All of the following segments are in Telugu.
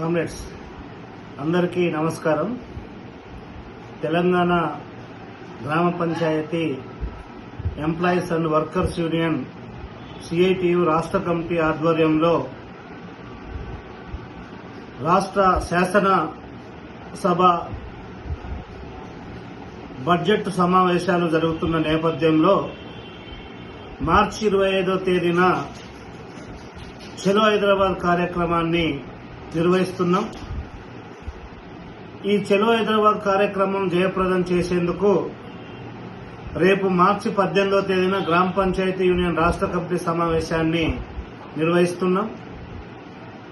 కామ్రేడ్స్ అందరికీ నమస్కారం. తెలంగాణ గ్రామ panchayat employees and workers union CITU రాష్ట్ర కమిటీ ఆధ్వర్యంలో రాష్ట్ర శాసన సభ బడ్జెట్ సమావేశాలు జరుగుతున్న నేపథ్యంలో మార్చి ఇరవై ఐదో తేదీన చెలో హైదరాబాద్ కార్యక్రమాన్ని నిర్వహిస్తున్నాం. ఈ చెలో హైదరాబాద్ కార్యక్రమం జయప్రదం చేసేందుకు రేపు మార్చి పద్దెనిమిదో తేదీన గ్రామ పంచాయతీ యూనియన్ రాష్ట్ర కమిటీ సమావేశాన్ని నిర్వహిస్తున్నాం.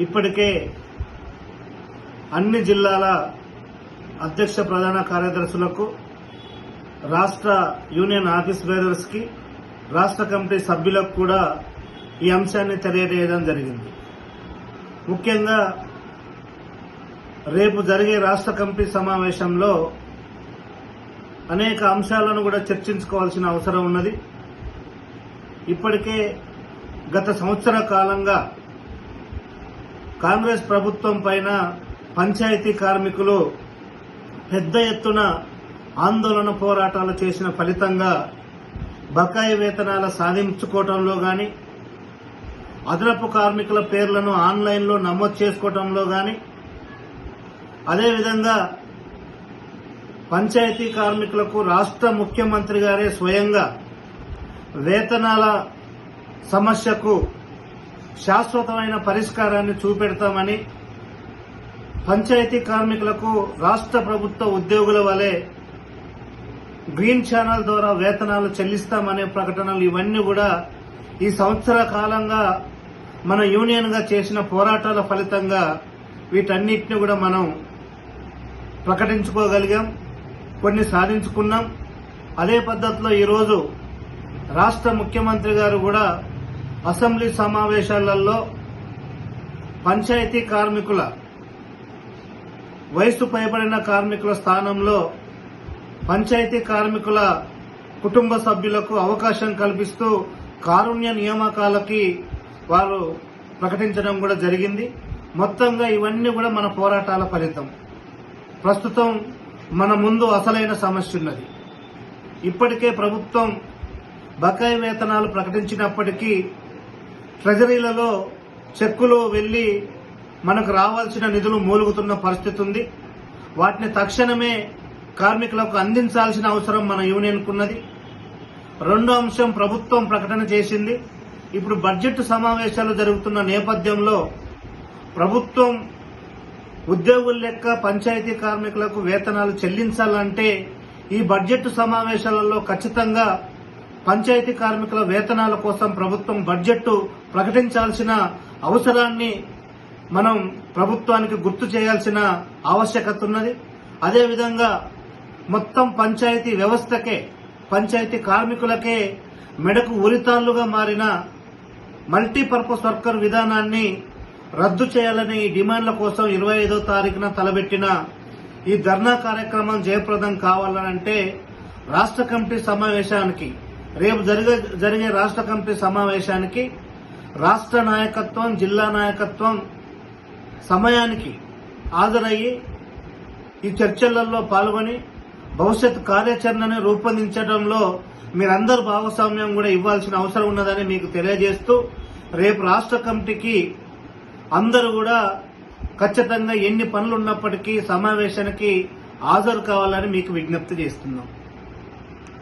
ఇప్పటికే అన్ని జిల్లాల అధ్యక్ష ప్రధాన కార్యదర్శులకు రాష్ట్ర యూనియన్ ఆఫీస్ బేరర్స్కి రాష్ట్ర కమిటీ సభ్యులకు కూడా ఈ అంశాన్ని తెలియజేయడం జరిగింది. ముఖ్యంగా రేపు జరిగే రాష్ట్ర కమిటీ సమావేశంలో అనేక అంశాలను కూడా చర్చించుకోవాల్సిన అవసరం ఉన్నది. ఇప్పటికే గత సంవత్సర కాలంగా కాంగ్రెస్ ప్రభుత్వం పైన పంచాయతీ కార్మికులు పెద్ద ఎత్తున ఆందోళన పోరాటాలు చేసిన ఫలితంగా బకాయి వేతనాల సాధించుకోవటంలో గాని అదనపు కార్మికుల పేర్లను ఆన్లైన్లో నమోదు చేసుకోవటంలో కానీ అదేవిధంగా పంచాయతీ కార్మికులకు రాష్ట్ర ముఖ్యమంత్రి గారే స్వయంగా వేతనాల సమస్యకు శాశ్వతమైన పరిష్కారాన్ని చూపెడతామని పంచాయతీ కార్మికులకు రాష్ట్ర ప్రభుత్వ ఉద్యోగుల వలె గ్రీన్ ఛానల్ ద్వారా వేతనాలు చెల్లిస్తామనే ప్రకటనలు ఇవన్నీ కూడా ఈ సంవత్సర కాలంగా మన యూనియన్గా చేసిన పోరాటాల ఫలితంగా వీటన్నిటిని కూడా మనం ప్రకటించుకోగలిగాం కొన్ని సాధించుకున్నాం. అదే పద్ధతిలో ఈరోజు రాష్ట్ర ముఖ్యమంత్రి గారు కూడా అసెంబ్లీ సమావేశాలలో పంచాయతీ కార్మికుల వయసు పైబడిన కార్మికుల స్థానంలో పంచాయతీ కార్మికుల కుటుంబ సభ్యులకు అవకాశం కల్పిస్తూ కారుణ్య నియామకాలకి వారు ప్రకటించడం కూడా జరిగింది. మొత్తంగా ఇవన్నీ కూడా మన పోరాటాల ఫలితం. ప్రస్తుతం మన ముందు అసలైన సమస్య ఉన్నది. ఇప్పటికే ప్రభుత్వం బకాయి వేతనాలు ప్రకటించినప్పటికీ ట్రెజరీలలో చెక్కులు వెళ్ళి మనకు రావాల్సిన నిధులు మూలుగుతున్న పరిస్థితి ఉంది. వాటిని తక్షణమే కార్మికులకు అందించాల్సిన అవసరం మన యూనియన్కున్నది రెండో అంశం ప్రభుత్వం ప్రకటన చేసింది. ఇప్పుడు బడ్జెట్ సమావేశాలు జరుగుతున్న నేపథ్యంలో ప్రభుత్వం ఉద్యోగుల లెక్క పంచాయతీ కార్మికులకు వేతనాలు చెల్లించాలంటే ఈ బడ్జెట్ సమావేశాలలో ఖచ్చితంగా పంచాయతీ కార్మికుల వేతనాల కోసం ప్రభుత్వం బడ్జెట్ ప్రకటించాల్సిన అవసరాన్ని మనం ప్రభుత్వానికి గుర్తు చేయాల్సిన ఆవశ్యకత ఉన్నది. అదేవిధంగా మొత్తం పంచాయతీ వ్యవస్థకే పంచాయతీ కార్మికులకే మెడకు ఉరితాళ్ళుగా మారిన మల్టీపర్పస్ వర్కర్ విధానాన్ని రద్దు చేయాలని ఈ డిమాండ్ల కోసం ఇరవై ఐదో తారీఖున తలబెట్టిన ఈ ధర్నా కార్యక్రమం జయప్రదం కావాలనంటే రాష్ట్ర కమిటీ సమావేశానికి రేపు జరిగే జరిగే రాష్ట్ర కమిటీ సమావేశానికి రాష్ట్ర నాయకత్వం జిల్లా నాయకత్వం సమయానికి హాజరయ్యి ఈ చర్చలలో పాల్గొని భవిష్యత్ కార్యాచరణను రూపొందించడంలో మీరందరూ భాగస్వామ్యం కూడా ఇవ్వాల్సిన అవసరం ఉన్నదని మీకు తెలియజేస్తూ రేపు రాష్ట్ర కమిటీకి అందరూ కూడా ఖచ్చితంగా ఎన్ని పనులు ఉన్నప్పటికీ సమావేశానికి హాజరు కావాలని మీకు విజ్ఞప్తి చేస్తున్నాం.